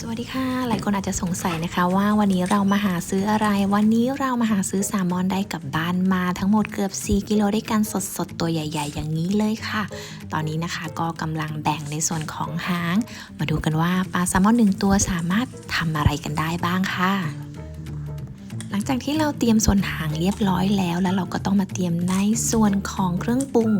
สวัสดีค่ะ หลายคนอาจจะสงสัยนะคะว่าวันนี้เรามาหาซื้ออะไร วันนี้เรามาหาซื้อแซลมอนได้กลับบ้านมาทั้งหมดเกือบ 4 กิโลด้วยกันสดๆ ตัวใหญ่ ๆ อย่างนี้เลยค่ะ ตอนนี้นะคะก็กำลังแบ่งในส่วนของหาง มาดูกันว่าปลาแซลมอนหนึ่งตัวสามารถทำอะไรกันได้บ้างค่ะ งจากที่เราเตรียมส่วนหางเรียบร้อยแล้ว แล้วเราก็ต้องมาเตรียมในส่วนของเครื่องปรุง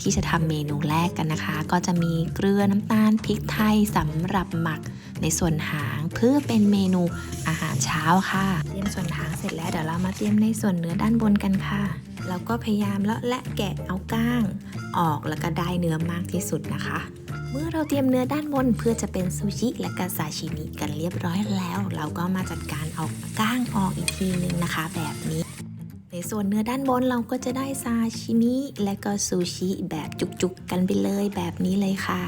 ที่จะทำเมนูแรกกันนะคะ ก็จะมีเกลือน้ำตาลพริกไทยสำหรับหมักในส่วนหางเพื่อเป็นเมนูอาหารเช้าค่ะ เตรียมส่วนหางเสร็จแล้วเดี๋ยวเรามาเตรียมในส่วนเนื้อด้านบนกันค่ะเราก็พยายามเลาะและแกะเอาก้าง ออกแล้วก็ได้เนื้อมากที่สุดนะคะ เมื่อเราเตรียมเนื้อด้านบนเพื่อจะเป็นซูชิและก็ซาชิมิกันเรียบร้อยแล้ว เราก็มาจัดการเอาก้างออกอีกทีนึงนะคะ แบบนี้ ในส่วนเนื้อด้านบนเราก็จะได้ซาชิมิและก็ซูชิแบบจุกๆกันไปเลยแบบนี้เลยค่ะ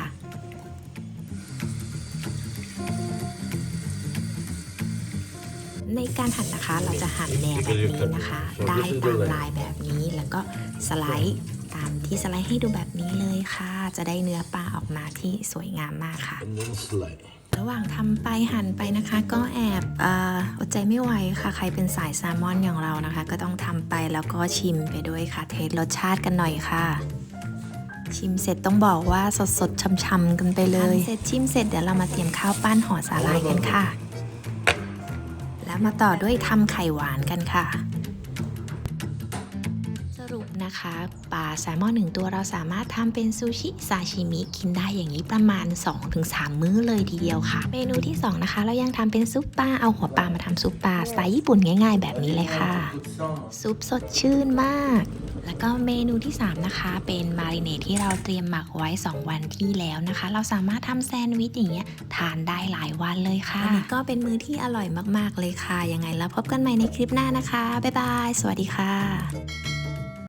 ในการหั่นนะคะเราจะหั่นแนวแบบนี้นะคะ ได้ตามลายแบบนี้แล้วก็สไลด์ตามที่สไลด์ให้ดูแบบนี้เลยค่ะ จะได้เนื้อปลาออกมาที่สวยงามมากค่ะ and then slide. ระหว่างทำไปหั่นไปนะคะ ก็แอบเอ่ออดใจไม่ไหวค่ะ ใครเป็นสายแซลมอนอย่างเรานะคะ ก็ต้องทำไปแล้วก็ชิมไปด้วยค่ะ เทสรสชาติกันหน่อยค่ะชิมเสร็จต้องบอกว่าสดสดๆช่ำๆกันไปเลยเสร็จชิมเสร็จเดี๋ยวเรามาเตรียมข้าวปั้นห่อสาลายกันค่ะ แล้วมาต่อด้วยทำไข่หวานกันค่ะสรุป นะคะ ปลาแซลมอนหนึ่งตัวเราสามารถทำเป็นซูชิซาชิมิกินได้อย่างนี้ประมาณ 2-3 มื้อเลยทีเดียวค่ะ เมนูที่ 2 นะคะ เรายังทำเป็นซุปปลาเอาหัวปลามาทำซุปปลาสไตล์ญี่ปุ่นง่ายๆ แบบนี้เลยค่ะ ซุปสดชื่นมาก แล้วก็เมนูที่ 3 นะคะ เป็นมาริเนตที่เราเตรียมหมักไว้ 2 วันที่แล้วนะคะ เราสามารถทำแซนด์วิชอย่างเงี้ยทานได้หลายวันเลยค่ะวันนี้ก็เป็นมื้อที่อร่อยมากๆเลยค่ะยังไงแล้วพบกันใหม่ในคลิปหน้านะคะบ๊ายบาย สวัสดีค่ะ